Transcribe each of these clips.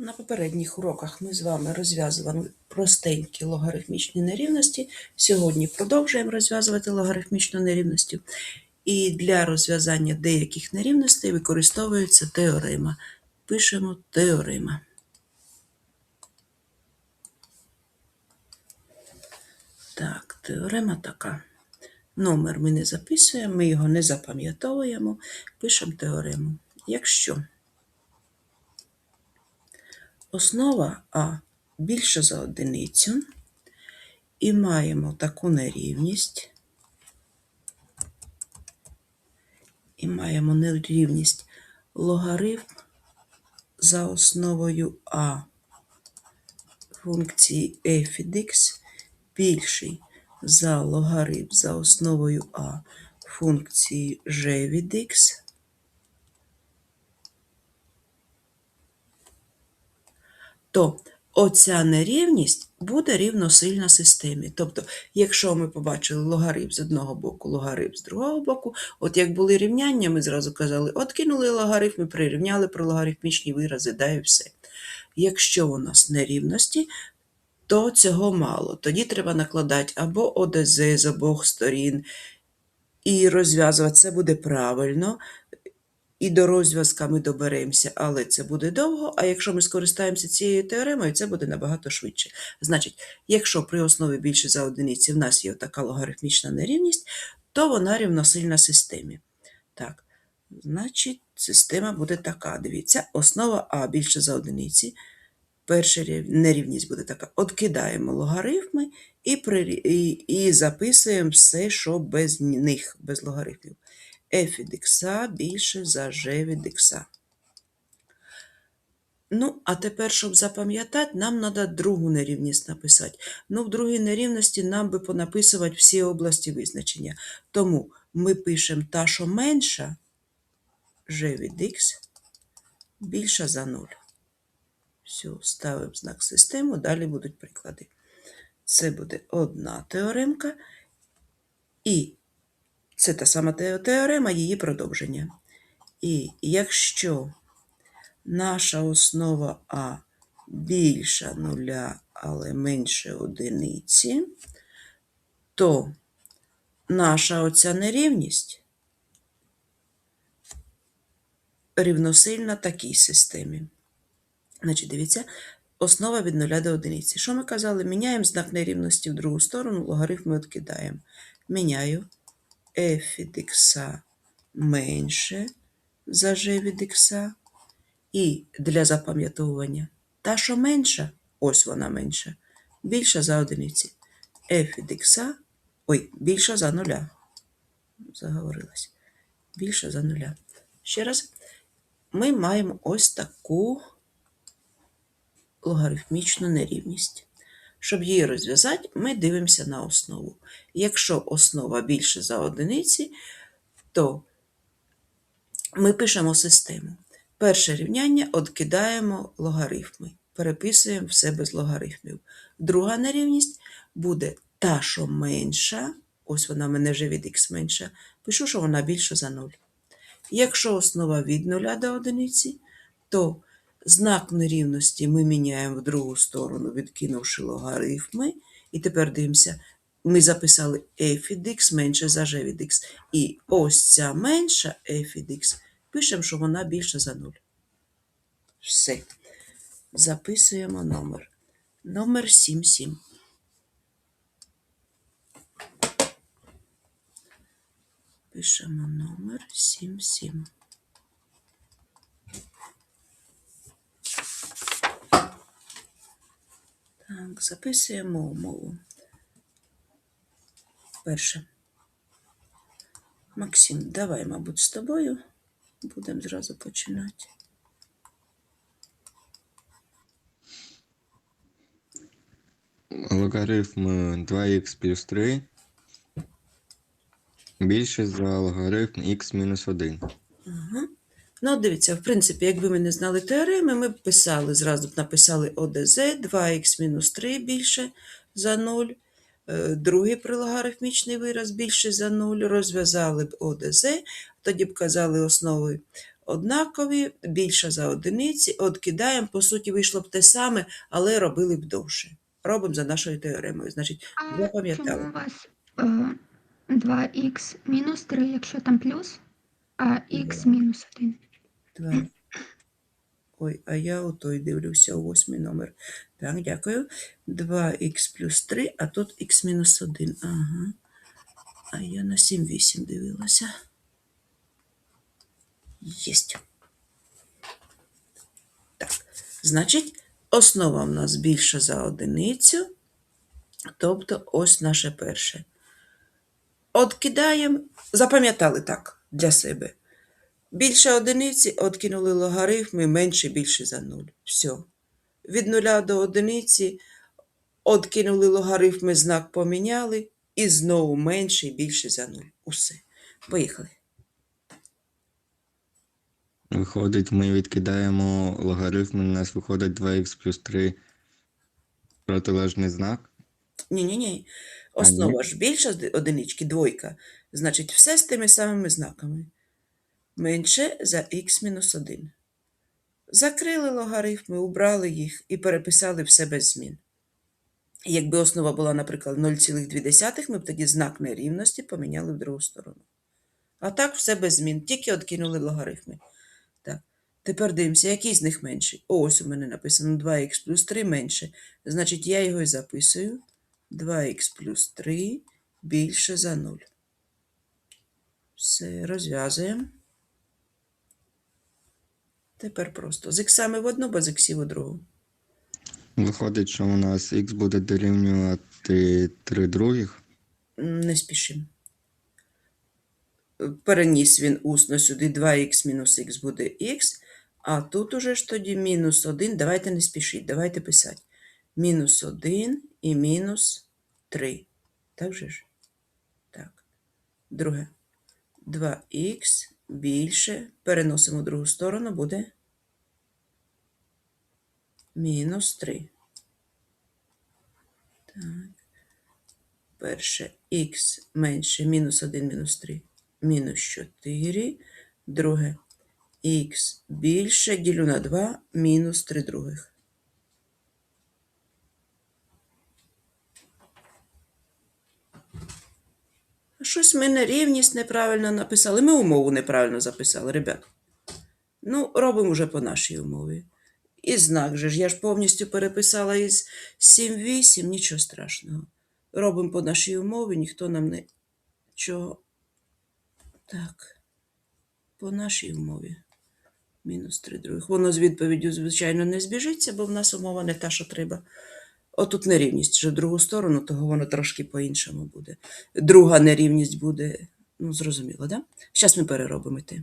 На попередніх уроках ми з вами розв'язували простенькі логарифмічні нерівності. Сьогодні продовжуємо розв'язувати логарифмічну нерівності. І для розв'язання деяких нерівностей використовується теорема. Пишемо теорема. Так, теорема така. Номер ми не записуємо, ми його не запам'ятовуємо, пишемо теорему. Якщо Основа А більше за одиницю, і маємо таку нерівність, і маємо нерівність логарифм за основою А функції f від x більший за логарифм за основою А функції g від x, то оця нерівність буде рівносильна системі. Тобто, якщо ми побачили логарифм з одного боку, логарифм з другого боку, от як були рівняння, ми зразу казали, от кинули логарифми, прирівняли про логарифмічні вирази, да і все. Якщо у нас нерівності, то цього мало. Тоді треба накладати або ОДЗ з обох сторін і розв'язувати. Це буде правильно. І до розв'язка ми доберемося, але це буде довго. А якщо ми скористаємося цією теоремою, це буде набагато швидше. Значить, якщо при основі більше за одиниці в нас є така логарифмічна нерівність, то вона рівносильна системі. Так, значить, система буде така. Дивіться, основа А більше за одиниці. Перша нерівність буде така. Откидаємо логарифми і, прирі- і, і записуємо все, що без них, без логарифмів f від більше за g від. Ну, а тепер, щоб запам'ятати, нам треба другу нерівність написати. Ну, в другій нерівності нам би понаписувати всі області визначення. Тому ми пишемо та, що менша g від x більша за 0. Все, ставимо знак систему, далі будуть приклади. Це буде одна теоремка. І це та сама теорема, її продовження. І якщо наша основа А більша нуля, але менше одиниці, то наша оця нерівність рівносильна такій системі. Значить, дивіться, основа від нуля до одиниці. Що ми казали? Міняємо знак нерівності в другу сторону, логарифм ми відкидаємо. Міняю f менше за g від x. І для запам'ятовування та, що менша, ось вона менша, більша за одиниці. f від x, ой, більша за нуля. Заговорилась. Більша за нуля. Ще раз, ми маємо ось таку логарифмічну нерівність. Щоб її розв'язати, ми дивимося на основу. Якщо основа більше за одиниці, то ми пишемо систему. Перше рівняння відкидаємо логарифми, переписуємо все без логарифмів. Друга нерівність буде та, що менша, ось вона в мене вже від х менша, пишу, що вона більша за 0. Якщо основа від 0 до одиниці, то знак нерівності ми міняємо в другу сторону, відкинувши логарифми. І тепер дивимося, ми записали f від x менше за g від x. І ось ця менша f від x, пишемо, що вона більша за 0. Все. Записуємо номер. Номер 77. Пишемо номер 77. Так, записуємо умову. Перше. Максим, давай, мабуть, з тобою будемо зразу починати. Логарифм 2х плюс 3 більше за логарифм х мінус 1. Ага. Ну, дивіться, в принципі, якби ми не знали теореми, ми б писали, зразу б написали ОДЗ, 2х мінус 3 більше за 0, е, другий прилогарифмічний вираз більше за 0, розв'язали б ОДЗ, тоді б казали основи однакові, більше за одиниці, откидаємо, по суті, вийшло б те саме, але робили б довше. Робимо за нашою теоремою. Значить, А Запам'ятали. чому у вас е, 2х мінус 3, якщо там плюс, а х мінус 1? Два. Ой, а я отой дивлюся у восьмий номер. Так, дякую. 2х плюс 3, а тут х мінус 1. Ага. А я на 7-8 дивилася. Єсть. Так, значить, основа в нас більша за одиницю, тобто ось наше перше. Откидаємо, запам'ятали так для себе. Більше одиниці откинули логарифми, менше більше за 0. Все. Від нуля до одиниці откинули логарифми, знак поміняли, і знову менше і більше за 0. Усе. Поїхали. Виходить, ми відкидаємо логарифм, у нас виходить 2х плюс 3 протилежний знак. Ні-ні-ні. Основа ж більша одинички, двойка. Значить, все з тими самими знаками. Менше за х-1. Закрили логарифми, убрали їх і переписали все без змін. Якби основа була, наприклад, 0,2, ми б тоді знак нерівності поміняли в другу сторону. А так все без змін, тільки откинули логарифми. Так, тепер дивимося, який з них менший. Ось у мене написано 2х плюс 3 менше. Значить, я його і записую. 2х плюс 3 більше за 0. Все, розв'язуємо. Тепер просто з іксами в одну, без іксів у другу. Виходить, що у нас х буде дорівнювати 3 других. Не спішимо. Переніс він усно сюди 2х мінус х буде х, а тут уже ж тоді мінус 1. Давайте не спішіть, давайте писати. Мінус 1 і мінус 3. Так же ж? Так. Друге. 2х більше. Переносимо в другу сторону, буде мінус 3. Так. Перше х менше мінус 1 мінус 3 мінус 4. Друге х більше ділю на 2 мінус 3 других. Щось ми нерівність неправильно написали. Ми умову неправильно записали, ребят. Ну, робимо вже по нашій умові. І знак же ж, я ж повністю переписала із 7-8, нічого страшного. Робимо по нашій умові, ніхто нам не чого. Так, по нашій умові. Мінус 3 других. Воно з відповіддю, звичайно, не збіжиться, бо в нас умова не та, що треба. Отут нерівність вже в другу сторону, того воно трошки по-іншому буде. Друга нерівність буде, ну, зрозуміло, да? Зараз ми переробимо те.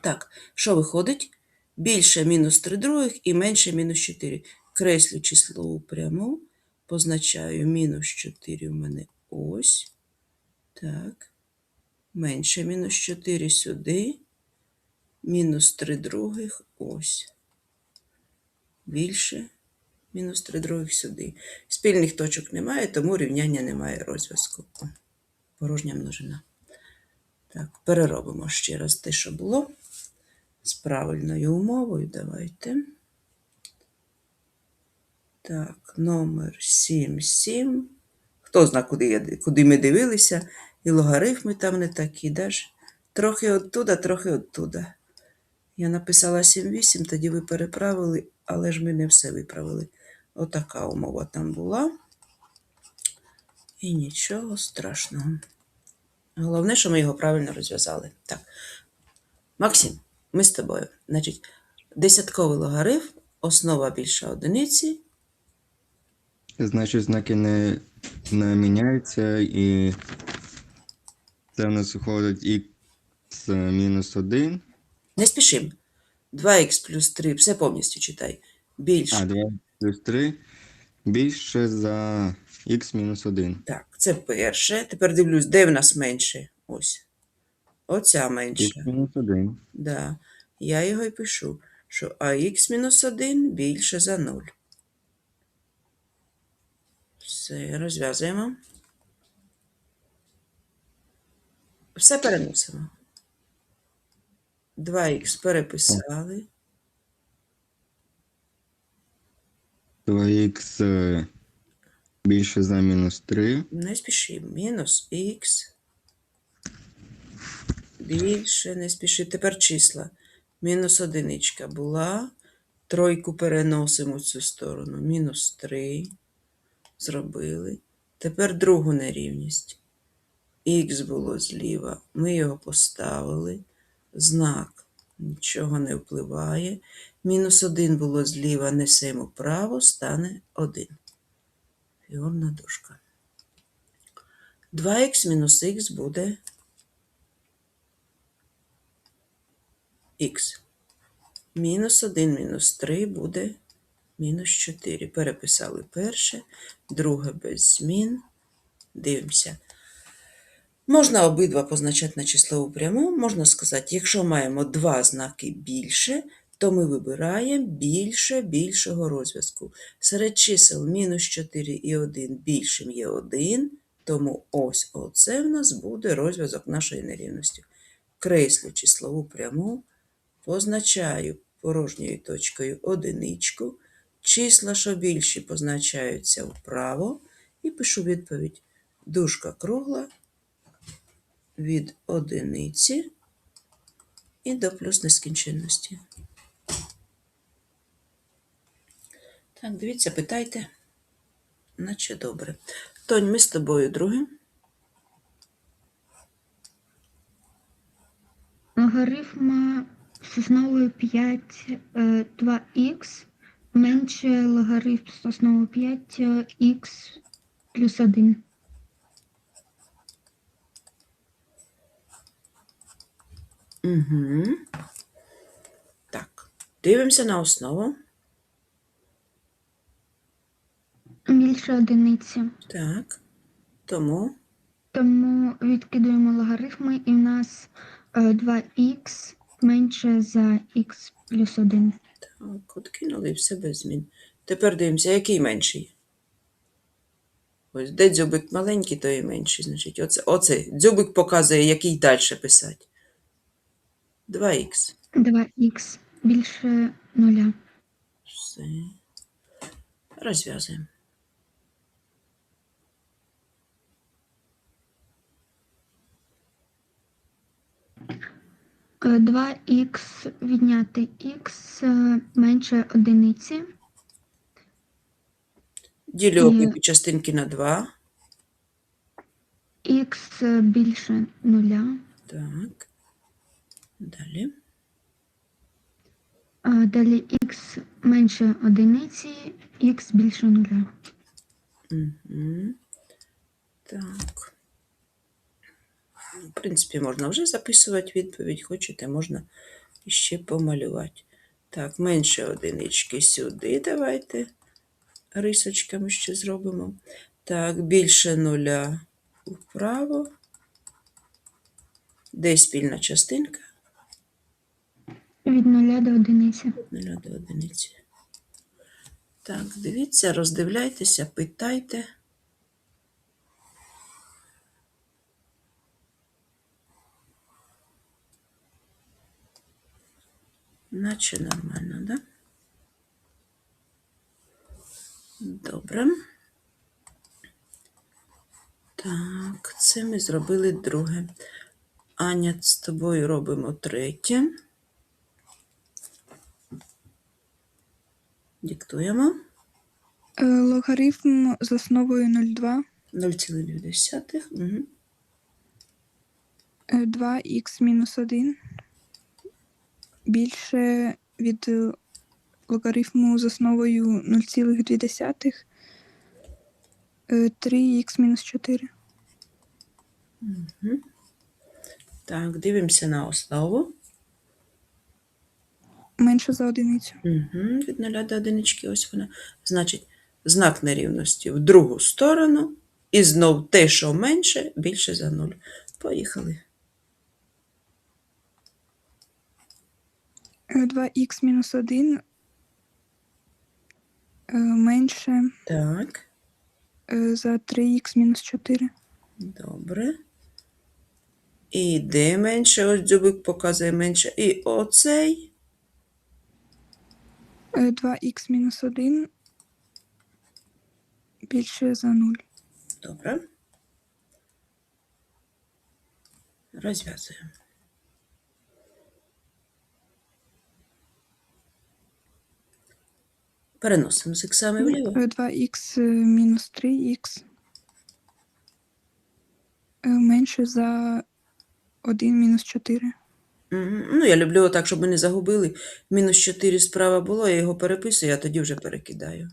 Так, що виходить? Більше мінус 3 других і менше мінус 4. Креслю числову пряму, позначаю мінус 4 в мене ось. Так. Менше мінус 4 сюди. Мінус 3 других ось. Більше мінус 3 других сюди. Спільних точок немає, тому рівняння немає розв'язку. Порожня множина. Так, переробимо ще раз те, що було. З правильною умовою давайте. Так, номер 77. Хто зна, куди, я, куди ми дивилися, і логарифми там не такі, даж? Трохи оттуда, трохи оттуда. Я написала 7-8, тоді ви переправили, але ж ми не все виправили. Отака умова там була. І нічого страшного. Головне, що ми його правильно розв'язали. Так. Максим, ми з тобою. Значить, десятковий логарифм, основа більша одиниці. Значить, знаки не, не міняються, і це у нас виходить х мінус 1. Не спішим. 2х плюс 3, все повністю читай. Більше. А, 2 плюс 3 більше за х мінус 1. Так, це перше. Тепер дивлюсь, де в нас менше? Ось. Оця менша. х мінус 1. Да. Я його і пишу, що ах мінус 1 більше за 0. Все, розв'язуємо. Все переносимо. 2х переписали. 2х е, більше за мінус 3. Не спіши. Мінус х. Більше не спіши. Тепер числа. Мінус одиничка була. Тройку переносимо в цю сторону. Мінус 3. Зробили. Тепер другу нерівність. Х було зліва. Ми його поставили. Знак нічого не впливає. Мінус 1 було зліва, несемо вправо, стане 1. Фігурна дужка. 2х мінус х буде х. Мінус 1 мінус 3 буде мінус 4. Переписали перше, друге без змін. Дивимося. Можна обидва позначати на числову пряму. Можна сказати, якщо маємо два знаки більше, то ми вибираємо більше більшого розв'язку. Серед чисел мінус 4 і 1 більшим є 1, тому ось оце в нас буде розв'язок нашої нерівності. Креслю числову пряму, позначаю порожньою точкою одиничку, числа, що більші, позначаються вправо, і пишу відповідь. Дужка кругла від одиниці і до плюс нескінченності. Так, дивіться, питайте. Наче добре. Тонь, ми з тобою другим. Логарифм з основою 5 е, 2х менше логарифм з основою 5 е, х плюс 1. Угу. Так, дивимося на основу. Більше одиниці. Так. Тому Тому відкидуємо логарифми і в нас е, 2х менше за х плюс 1. так, от кинули і все без змін. Тепер дивимося, який менший. Ось де дзюбик маленький, то і менший. Значить, оце, оце. Дзюбик показує, який далі писати. 2х. 2х більше 0. Все. Розв'язуємо. 2х відняти х е, менше одиниці. Ділю І- обидві частинки на 2. х більше 0. Так. Далі. А далі х менше одиниці, х більше 0. Угу. Так. В принципі, можна вже записувати відповідь. Хочете, можна ще помалювати. Так, менше одинички сюди давайте. Рисочками ще зробимо. Так, більше нуля вправо. Де спільна частинка? Від 0 до одиниці. Від нуля до одиниці. Так, дивіться, роздивляйтеся, питайте. Наче нормально, да? Добре. Так, це ми зробили друге. Аня, з тобою робимо третє. Диктуємо. Е, Логарифм з основою 0,2 0,2. Угу. е, 2х мінус 1 більше від е, логарифму з основою 0,2 е, 3х мінус 4. Так, дивимося на основу. Менше за одиницю. Угу. Від 0 до одинички, ось вона. Значить, знак нерівності в другу сторону. І знов те, що менше, більше за 0. Поїхали. 2х мінус 1 е, менше Так, е, за 3х мінус 4. добре. І де менше, ось дзюбик показує менше. І оцей 2х мінус 1 більше за 0. Добре. Розв'язуємо. Переносимо з іксами вліво. 2х мінус 3х е, менше за 1 мінус 4. Ну, я люблю отак, щоб ми не загубили. Мінус 4 справа було, я його переписую, а тоді вже перекидаю.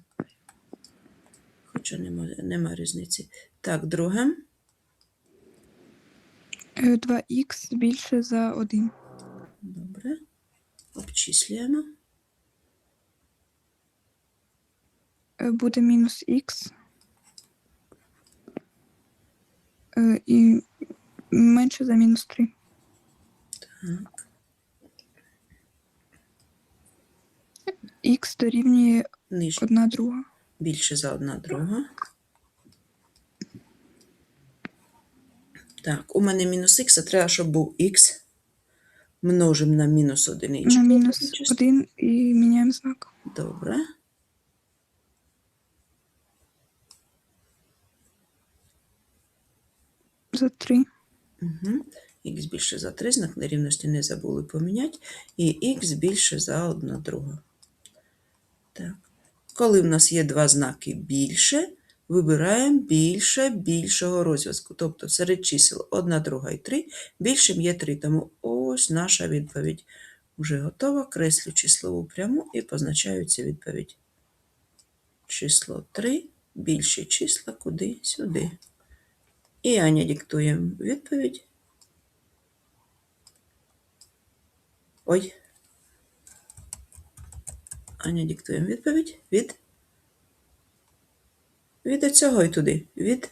Хоча нема, нема різниці. Так, друге. 2х більше за 1. Добре. Обчислюємо. Буде мінус х. Е, І менше за мінус 3. Так. Х дорівнює Нижнє. 1 друга. більше за одна друга. Так, у мене мінус х, а треба, щоб був х. Множимо на мінус одиничку. На мінус 1 і міняємо знак. Добре. За 3. Угу. Х більше за 3, знак нерівності не забули поміняти. І х більше за 1 друга. Так. Коли в нас є два знаки більше, вибираємо більше більшого розв'язку. Тобто серед чисел 1, друга і 3 більшим є 3. Тому ось наша відповідь. Вже готова. Креслю числову пряму і позначаю цю відповідь. Число 3, більші числа куди? І Аня диктує відповідь. Ой. Аня диктує відповідь від. Від цього і туди. Від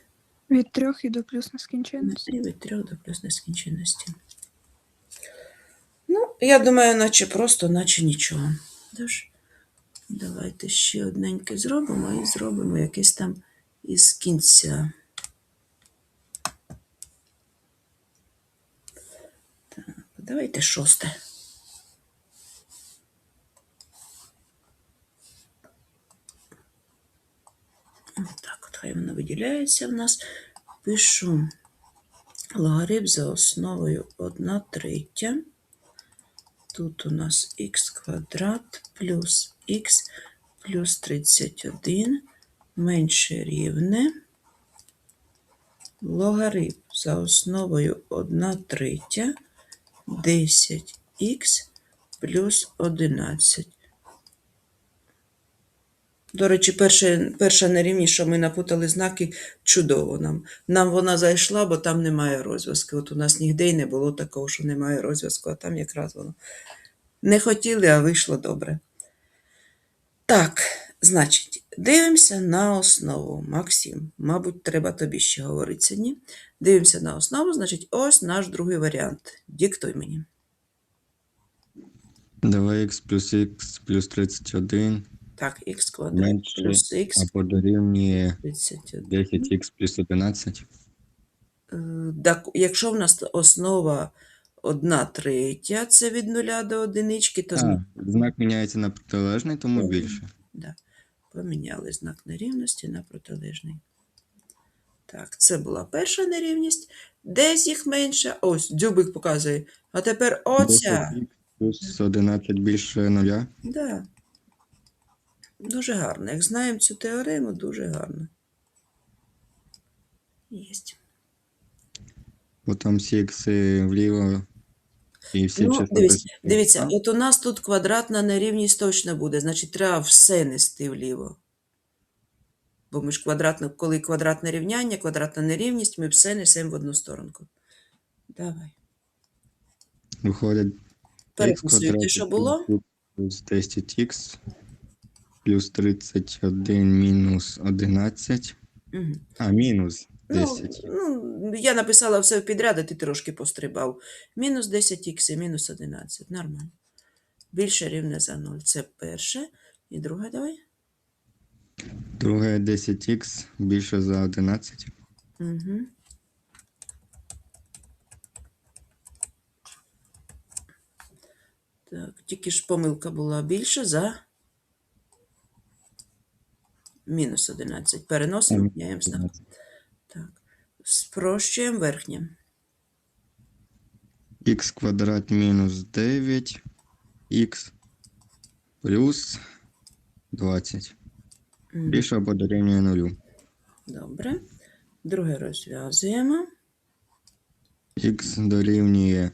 Від 3 і до плюс нескінченності. і від 3 до плюс нескінченності. Ну, я думаю, наче просто, наче нічого. Тож, давайте ще одненьке зробимо і зробимо якесь там із кінця. Так, давайте шосте. Так, от хай воно виділяється в нас. Пишу логарифм за основою 1 третя. Тут у нас х квадрат плюс х плюс 31 менше рівне. Логарифм за основою 1 третя 10х плюс 11. До речі, перше, перша нерівність, що ми напутали знаки, чудово нам. Нам вона зайшла, бо там немає розв'язку. От у нас ніде й не було такого, що немає розв'язку, а там якраз воно. Не хотіли, а вийшло добре. Так, значить, дивимося на основу. Максим, мабуть, треба тобі ще говорити сьогодні. Дивимося на основу, значить, ось наш другий варіант. Диктуй мені. 2х плюс х плюс 31 Так, х квадрат менше плюс х або дорівнює 10х плюс 11. Е, Так, якщо в нас основа 1 третя, це від 0 до одинички, то А, знак міняється на протилежний, тому більше. Да. Поміняли знак нерівності на протилежний. Так, це була перша нерівність. Десь їх менше. Ось, дзюбик показує. А тепер оця. 10х плюс 11 більше нуля. Да. Дуже гарно. Як знаємо цю теорему, дуже гарно. Єсть. Потім всі ікси вліво і всі Ну, числа дивіться, дивіться, от у нас тут квадратна нерівність точно буде, значить, треба все нести вліво. Бо ми ж квадратне, коли квадратне рівняння, квадратна нерівність, ми все несемо в одну сторонку. Давай. Виходить х Переписуйте, що було? плюс 10х плюс 31 мінус 11. Угу. А, мінус Ну, 10. ну, я написала все в підряд, а ти трошки пострибав. Мінус 10х і мінус 11. Нормально. Більше рівне за 0. Це перше. І друге давай. Друге 10х більше за 11. Угу. Так, тільки ж помилка була більше за мінус 11. Переносимо, міняємо знак. Так. Спрощуємо верхнє. Х квадрат мінус 9. Х плюс 20. Більше або дорівнює нулю. Добре. Друге розв'язуємо. Х дорівнює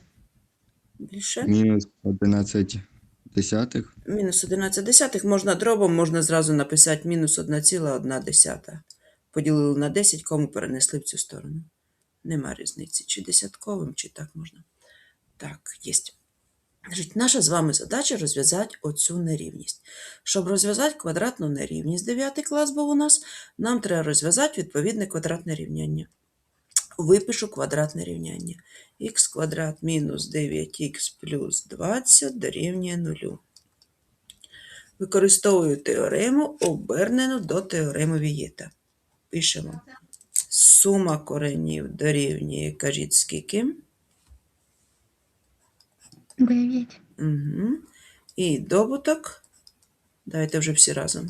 Більше. мінус 11 десятих. Мінус 11 десятих можна дробом, можна зразу написати мінус 1,1 десята. Поділили на 10, кому перенесли в цю сторону. Нема різниці, чи десятковим, чи так можна. Так, єсть. Значить, наша з вами задача розв'язати оцю нерівність. Щоб розв'язати квадратну нерівність, 9 клас був у нас, нам треба розв'язати відповідне квадратне рівняння. Випишу квадратне рівняння. х квадрат мінус 9х плюс 20 дорівнює 0. Використовую теорему, обернену до теореми Вієта. Пишемо. Сума коренів дорівнює, кажіть, скільки? 9. Угу. І добуток. Давайте вже всі разом.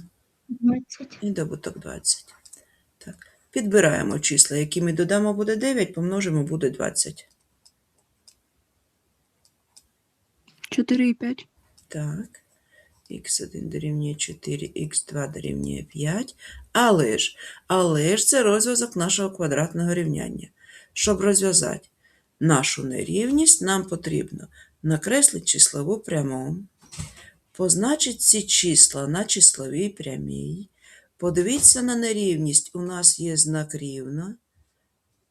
20. І добуток 20. Так. Підбираємо числа, які ми додамо буде 9, помножимо буде 20. 4 і 5. Так. х1 дорівнює 4, х2 дорівнює 5. Але ж, але ж це розв'язок нашого квадратного рівняння. Щоб розв'язати нашу нерівність, нам потрібно накреслити числову пряму, позначити ці числа на числовій прямій. Подивіться на нерівність. У нас є знак рівно.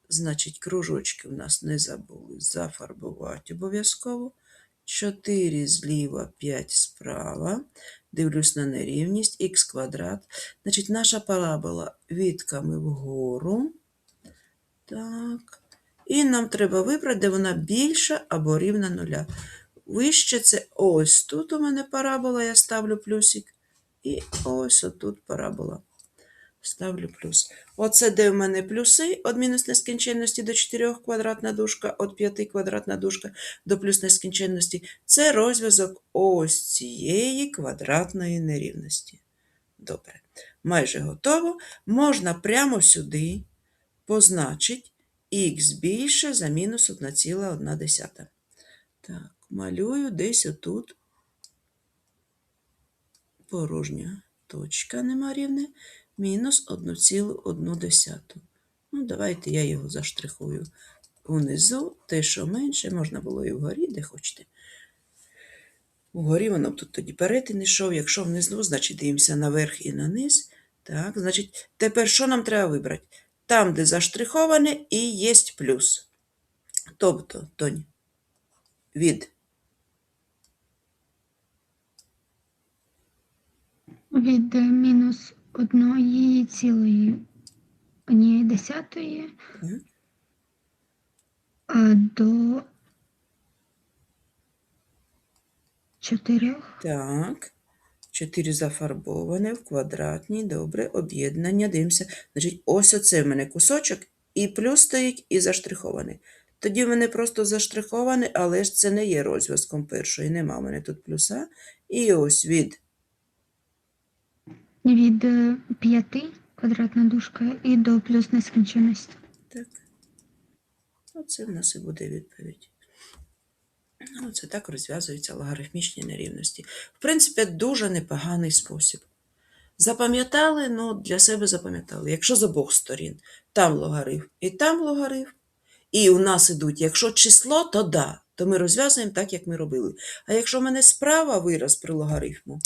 Значить, кружочки у нас не забули зафарбувати обов'язково. 4 зліва, 5 справа. Дивлюсь на нерівність, х квадрат. Значить, наша парабола відками вгору. Так. І нам треба вибрати, де вона більша або рівна нуля. Вище це ось тут у мене парабола, я ставлю плюсик. І ось отут парабола. Ставлю плюс. Оце де в мене плюси від мінус нескінченності до 4 квадратна дужка, від 5 квадратна дужка до плюс нескінченності. Це розв'язок ось цієї квадратної нерівності. Добре. Майже готово. Можна прямо сюди позначити х більше за мінус 1,1. Так, малюю десь отут порожня точка нема рівне, мінус 1,1. Ну, давайте я його заштрихую унизу, те, що менше, можна було і вгорі, де хочете. Вгорі воно тут тоді перетин йшов, якщо внизу, значить дивимося наверх і на низ. Так, значить, тепер що нам треба вибрати? Там, де заштриховане, і є плюс. Тобто, Тонь, від Від е, мінус 1 цілої 1 десятої а, до 4. Так. 4 зафарбоване в квадратній, добре, об'єднання. Дивимося. Значить, ось оце в мене кусочок, і плюс стоїть, і заштрихований. Тоді в мене просто заштрихований, але ж це не є розв'язком першої. Нема в мене тут плюса. І ось від Від 5 квадратна дужка і до плюс нескінченності. Так. Оце в нас і буде відповідь. Ну, Оце так розв'язуються логарифмічні нерівності. В принципі, дуже непоганий спосіб. Запам'ятали, ну, для себе запам'ятали. Якщо з обох сторін там логарифм і там логарифм, і у нас ідуть, якщо число, то да, то ми розв'язуємо так, як ми робили. А якщо в мене справа вираз при логарифму,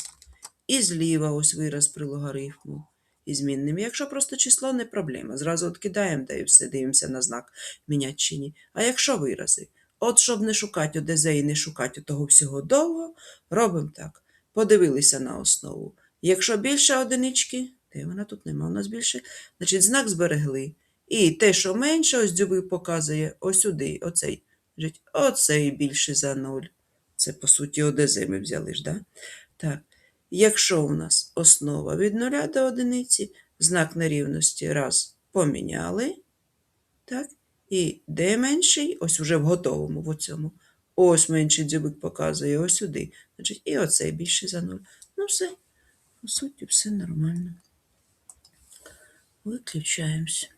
і зліва ось вираз при логарифму, і змінним. Якщо просто число, не проблема. Зразу відкидаємо, да і все, дивимося на знак мінять чи ні. А якщо вирази? От щоб не шукати ОДЗ і не шукати того всього довго, робимо так. Подивилися на основу. Якщо більше одинички, де вона тут нема у нас більше, значить знак зберегли. І те, що менше, ось дзюби показує, ось сюди, оцей. Оцей більше за 0. Це, по суті, ОДЗ ми взяли ж, да? Так. Якщо у нас основа від 0 до одиниці, знак нерівності раз поміняли, так, і де менший, ось уже в готовому в оцьому, Ось менший дзюбик показує ось сюди. Значить, і оцей більший за нуль. Ну все, по суті, все нормально. Виключаємося.